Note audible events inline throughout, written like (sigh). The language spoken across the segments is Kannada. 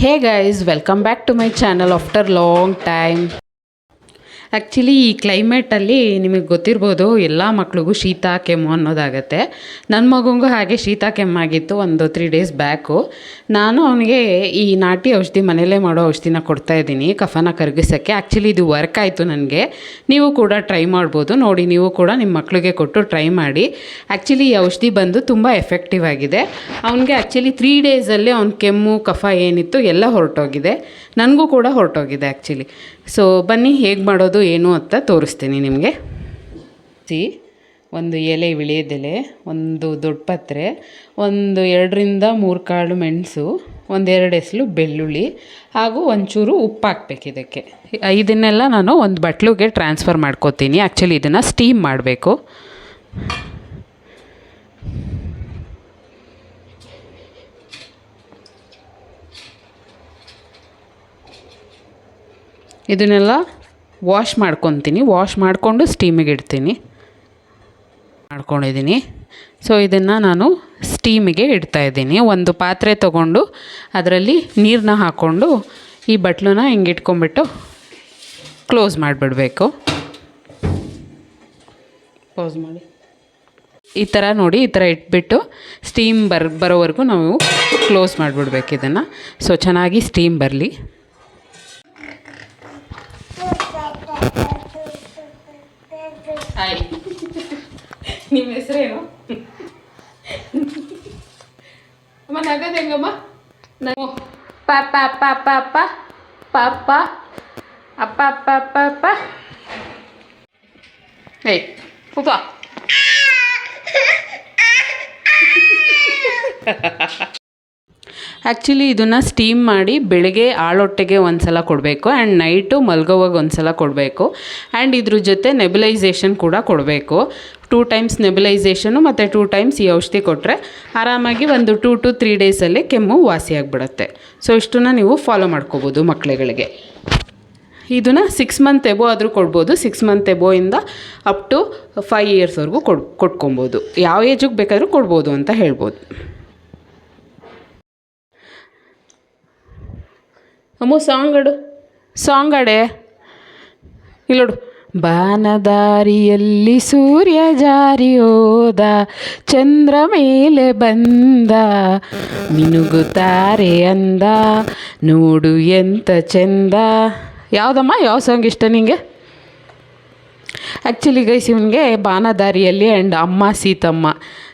hey guys welcome back to my channel after long time Actually ಈ ಕ್ಲೈಮೇಟಲ್ಲಿ ನಿಮಗೆ ಗೊತ್ತಿರ್ಬೋದು, ಎಲ್ಲ ಮಕ್ಳಿಗೂ ಶೀತ ಕೆಮ್ಮು ಅನ್ನೋದಾಗತ್ತೆ. ನನ್ನ ಮಗುಗೂ ಹಾಗೆ ಶೀತ ಕೆಮ್ಮಾಗಿತ್ತು ಒಂದು ತ್ರೀ ಡೇಸ್ ಬ್ಯಾಕು ನಾನು ಅವನಿಗೆ ಈ ನಾಟಿ ಔಷಧಿ ಮನೆಯಲ್ಲೇ ಮಾಡೋ ಔಷಧಿನ ಕೊಡ್ತಾ ಇದ್ದೀನಿ, ಕಫನ ಕರಗಿಸೋಕ್ಕೆ. ಆ್ಯಕ್ಚುಲಿ ಇದು ವರ್ಕ್ ಆಯಿತು ನನಗೆ. ನೀವು ಕೂಡ ಟ್ರೈ ಮಾಡ್ಬೋದು. ನೋಡಿ, ನೀವು ಕೂಡ ನಿಮ್ಮ ಮಕ್ಕಳಿಗೆ ಕೊಟ್ಟು ಟ್ರೈ ಮಾಡಿ. ಆ್ಯಕ್ಚುಲಿ ಈ ಔಷಧಿ ಬಂದು ತುಂಬ ಎಫೆಕ್ಟಿವ್ ಆಗಿದೆ. ಅವನಿಗೆ ಆ್ಯಕ್ಚುಲಿ ತ್ರೀ ಡೇಸಲ್ಲಿ ಅವ್ನ ಕೆಮ್ಮು, ಕಫ ಏನಿತ್ತು, ಎಲ್ಲ ಹೊರಟೋಗಿದೆ. ನನಗೂ ಕೂಡ ಹೊರಟೋಗಿದೆ ಆ್ಯಕ್ಚುಲಿ ಸೊ ಬನ್ನಿ, ಹೇಗೆ ಮಾಡೋದು, ಏನು ಅಂತ ತೋರಿಸ್ತೀನಿ ನಿಮಗೆ. ಸಿ, ಒಂದು ಎಲೆ ವಿಳಿಯದೆಲೆ, ಒಂದು ದೊಡ್ಡ ಪತ್ರೆ, ಒಂದು ಎರಡರಿಂದ ಮೂರು ಕಾಳು ಮೆಣಸು ಒಂದೆರಡು ಎಸಲು ಬೆಳ್ಳುಳ್ಳಿ, ಹಾಗೂ ಒಂಚೂರು ಉಪ್ಪು ಹಾಕ್ಬೇಕು ಇದಕ್ಕೆ. ಇದನ್ನೆಲ್ಲ ನಾನು ಒಂದು ಬಟ್ಲುಗೆ ಟ್ರಾನ್ಸ್ಫರ್ ಮಾಡ್ಕೋತೀನಿ. ಆ್ಯಕ್ಚುಲಿ ಇದನ್ನು ಸ್ಟೀಮ್ ಮಾಡಬೇಕು. ಇದನ್ನೆಲ್ಲ ವಾಶ್ ಮಾಡ್ಕೊತೀನಿ. ವಾಶ್ ಮಾಡಿಕೊಂಡು ಸ್ಟೀಮಿಗೆ ಇಡ್ತೀನಿ. ಮಾಡ್ಕೊಂಡಿದ್ದೀನಿ. ಸೊ ಇದನ್ನು ನಾನು ಸ್ಟೀಮಿಗೆ ಇಡ್ತಾ ಇದ್ದೀನಿ. ಒಂದು ಪಾತ್ರೆ ತೊಗೊಂಡು ಅದರಲ್ಲಿ ನೀರನ್ನ ಹಾಕ್ಕೊಂಡು ಈ ಬಟ್ಲನ್ನ ಹಿಂಗೆ ಇಟ್ಕೊಂಬಿಟ್ಟು ಕ್ಲೋಸ್ ಮಾಡಿಬಿಡಬೇಕು. ಕ್ಲೋಸ್ ಮಾಡಿ. ಈ ಥರ ನೋಡಿ, ಈ ಥರ ಇಟ್ಬಿಟ್ಟು ಸ್ಟೀಮ್ ಬರ್, ಬರೋವರೆಗೂ ನಾವು ಕ್ಲೋಸ್ ಮಾಡಿಬಿಡ್ಬೇಕು ಇದನ್ನು. ಸೊ ಚೆನ್ನಾಗಿ ಸ್ಟೀಮ್ ಬರಲಿ. ಹಾಯ್ ನಿಮ್ಮ ಹೆಸರೇನು ಅಮ್ಮ ನಗದು ಹೆಂಗಮ್ಮ ನಾನು ಪಾಪ ಪಾಪ ಅಪ್ಪ ಪಾಪ ಅಪ್ಪ ಅಪ್ಪ ಅಪ್ಪ ಅಪ್ಪ ಏಯ್ ಕೂತ (laughs) actually ಇದನ್ನು ಸ್ಟೀಮ್ ಮಾಡಿ ಬೆಳಗ್ಗೆ ಆಳೊಟ್ಟೆಗೆ ಒಂದು ಸಲ ಕೊಡಬೇಕು ಆ್ಯಂಡ್ ನೈಟು ಮಲ್ಗೋವಾಗ ಒಂದು ಸಲ ಕೊಡಬೇಕು. ಆ್ಯಂಡ್ ಇದ್ರ ಜೊತೆ ನೆಬಿಲೈಸೇಷನ್ ಕೂಡ ಕೊಡಬೇಕು. ಟೂ ಟೈಮ್ಸ್ ನೆಬಿಲೈಸೇಷನು ಮತ್ತು ಟೂ ಟೈಮ್ಸ್ ಈ ಔಷಧಿ ಕೊಟ್ಟರೆ ಆರಾಮಾಗಿ ಒಂದು ಟೂ ಟು ತ್ರೀ ಡೇಸಲ್ಲಿ ಕೆಮ್ಮು ವಾಸಿಯಾಗಿಬಿಡುತ್ತೆ ಸೊ ಇಷ್ಟನ್ನು ನೀವು ಫಾಲೋ ಮಾಡ್ಕೋಬೋದು ಮಕ್ಕಳುಗಳಿಗೆ ಇದನ್ನು ಸಿಕ್ಸ್ ಮಂತ್ ಎಬೋ ಆದರೂ ಕೊಡ್ಬೋದು. ಸಿಕ್ಸ್ ಮಂತ್ ಎಬೋಯಿಂದ ಅಪ್ ಟು ಫೈವ್ ಇಯರ್ಸ್ವರೆಗೂ ಕೊಡ್, ಕೊಟ್ಕೊಬೋದು. ಯಾವ ಏಜಿಗೆ ಬೇಕಾದರೂ ಕೊಡ್ಬೋದು ಅಂತ ಹೇಳ್ಬೋದು. ಅಮ್ಮು ಸಾಂಗ್ ಹಾಡು. ಸಾಂಗ್ ಹಾಡೆ. ಇಲ್ಲೋಡು ಬಾನದಾರಿಯಲ್ಲಿ ಸೂರ್ಯ ಜಾರಿ ಹೋದ, ಚಂದ್ರ ಮೇಲೆ ಬಂದ, ಮಿನುಗುತ್ತಾರೆ ಅಂದ, ನೋಡು ಎಂತ ಚಂದ. ಯಾವುದಮ್ಮ? ಯಾವ ಸಾಂಗ್ ಇಷ್ಟ ನಿಂಗೆ? ಆ್ಯಕ್ಚುಲಿ ಗೈಸ್ ಇವನಿಗೆ ಬಾನದಾರಿಯಲ್ಲಿ ಆ್ಯಂಡ್ ಅಮ್ಮ ಸೀತಮ್ಮ.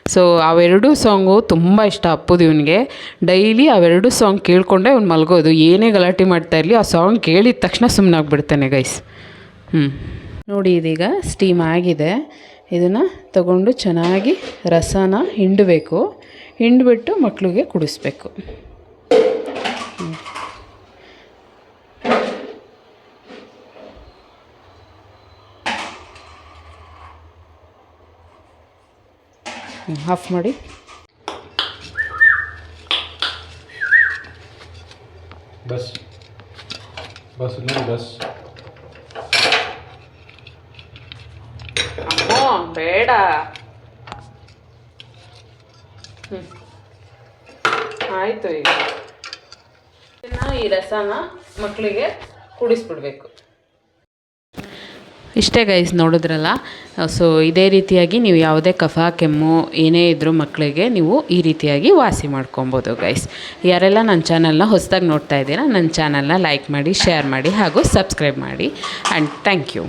ಸೊ ಅವೆರಡೂ ಸಾಂಗು ತುಂಬ ಇಷ್ಟ ಅಪ್ಪುದು ಇವನಿಗೆ. ಡೈಲಿ ಅವೆರಡೂ ಸಾಂಗ್ ಕೇಳಿಕೊಂಡೆ ಇವ್ನು ಮಲ್ಗೋದು. ಏನೇ ಗಲಾಟೆ ಮಾಡ್ತಾ ಇರಲಿ, ಆ ಸಾಂಗ್ ಕೇಳಿದ ತಕ್ಷಣ ಸುಮ್ಮನಾಗ್ಬಿಡ್ತಾನೆ ಗೈಸ್ ಹ್ಞೂ ನೋಡಿ ಇದೀಗ ಸ್ಟೀಮ್ ಆಗಿದೆ. ಇದನ್ನು ತಗೊಂಡು ಚೆನ್ನಾಗಿ ರಸನ ಹಿಂಡಬೇಕು. ಹಿಂಡ್ಬಿಟ್ಟು ಮಕ್ಕಳಿಗೆ ಕುಡಿಸ್ಬೇಕು. ಆಫ್ ಮಾಡಿ. ಬಸ್. ಬಸ್ ಬಸ್. ಬೇಡ. ಹ್ಞೂ ಆಯಿತು ಈಗ. ಈ ರಸನ ಮಕ್ಕಳಿಗೆ ಕುಡಿಸ್ಬಿಡ್ಬೇಕು. ಇಷ್ಟೇ ಗೈಸ್ ನೋಡಿದ್ರಲ್ಲ. ಸೊ ಇದೇ ರೀತಿಯಾಗಿ ನೀವು ಯಾವುದೇ ಕಫ, ಕೆಮ್ಮು, ಏನೇ ಇದ್ದರೂ ಮಕ್ಕಳಿಗೆ ನೀವು ಈ ರೀತಿಯಾಗಿ ವಾಸಿ ಮಾಡ್ಕೊಬೋದು ಗೈಸ್ ಯಾರೆಲ್ಲ ನನ್ನ ಚಾನಲ್ನ ಹೊಸದಾಗಿ ನೋಡ್ತಾ ಇದ್ದೀರಾ ನನ್ನ ಚಾನಲ್ನ ಲೈಕ್ ಮಾಡಿ ಶೇರ್ ಮಾಡಿ ಹಾಗೂ ಸಬ್ಸ್ಕ್ರೈಬ್ ಮಾಡಿ. And thank you